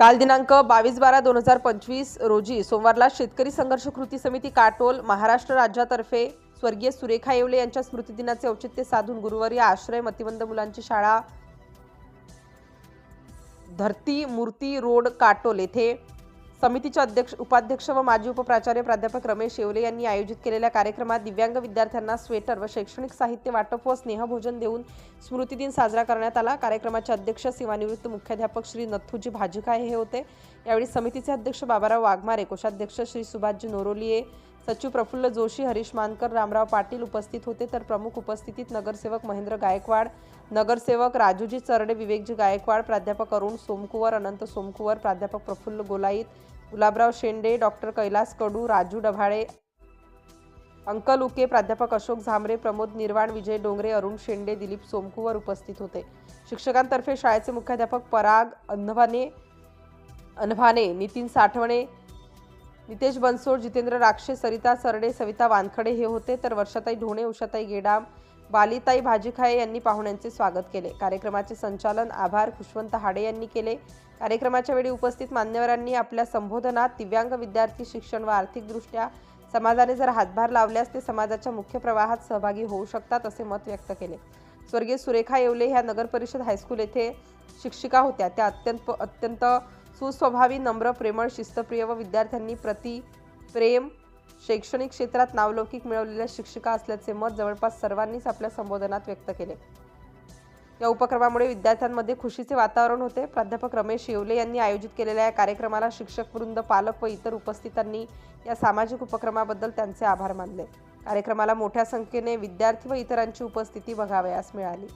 काल दिनांक बावीस बारा दोन हजार पंचवीस रोजी सोमवारला शेतकरी संघर्ष कृती समिती काटोल महाराष्ट्र राज्यातर्फे स्वर्गीय सुरेखा येवले यांच्या स्मृतिदिनाचे औचित्य साधून गुरुवारी आश्रय मतिमंद मुलांची शाळा धरती मूर्ती रोड काटोल येथे समितीचे अध्यक्ष उपाध्यक्ष व माजी उपप्राचार्य प्राध्यापक रमेश येवले यांनी आयोजित केलेल्या कार्यक्रमात दिव्यांग विद्यार्थ्यांना स्वेटर व शैक्षणिक साहित्य वाटप व स्नेहभोजन देऊन स्मृतिदिन साजरा करण्यात आला. कार्यक्रमाचे अध्यक्ष सेवानिवृत्त मुख्याध्यापक श्री नथुजी भाजीकाय हे होते. यावेळी समितीचे अध्यक्ष बाबाराव वाघमारे कोषाध्यक्ष श्री सुभाषजी नोरोलिये सचिव प्रफुल्ल जोशी हरीश मानकर रामराव पाटील उपस्थित होते. तर प्रमुख उपस्थितीत नगरसेवक महेंद्र गायकवाड नगरसेवक राजूजी चरडे विवेकजी गायकवाड प्राध्यापक अरुण सोमकुवर अनंत सोमकुवर प्राध्यापक प्रफुल्ल गोलाईत गुलाबराव शेंडे डॉक्टर कैलास कडू राजू डभाळे अंकल उके प्राध्यापक अशोक झांबरे प्रमोद निर्वाण विजय डोंगरे अरुण शेंडे दिलीप सोमकुवर उपस्थित होते. शिक्षकांतर्फे शाळेचे मुख्याध्यापक पराग अन्नभाने अनभाने नितीन साठवणे नितेश बनसोड जितेंद्र राक्षे सरिता सरडे सविता वानखडे हे होते. तर वर्षाताई ढोणे उषाताई गेडाम बालिताई भाजीखाये यांनी पाहुण्यांचे स्वागत केले. कार्यक्रमाचे संचालन आभार खुशवंत हाडे यांनी केले. कार्यक्रमाच्या वेळी उपस्थित मान्यवरांनी आपल्या संबोधनात दिव्यांग विद्यार्थी शिक्षण व आर्थिकदृष्ट्या समाजाने जर हातभार लावल्यास ते समाजाच्या मुख्य प्रवाहात सहभागी होऊ शकतात असे मत व्यक्त केले. स्वर्गीय सुरेखा येवले ह्या नगर परिषद हायस्कूल येथे शिक्षिका होत्या. त्या अत्यंत अत्यंत सुस्वभावी नम्र प्रेमळ शिस्तप्रिय व विद्यार्थ्यांनी प्रति प्रेम शैक्षणिक क्षेत्रात नावलौकिक मिळवलेल्या शिक्षिका असल्याचे मत जवळपास सर्वांनीच आपल्या संबोधनात व्यक्त केले. या उपक्रमामुळे विद्यार्थ्यांमध्ये खुशीचे वातावरण होते. प्राध्यापक रमेश येवले यांनी आयोजित केलेल्या या कार्यक्रमाला शिक्षक वृंद पालक व इतर उपस्थितांनी या सामाजिक उपक्रमाबद्दल त्यांचे आभार मानले. कार्यक्रमाला मोठ्या संख्येने विद्यार्थी व इतरांची उपस्थिती बघावयास मिळाली.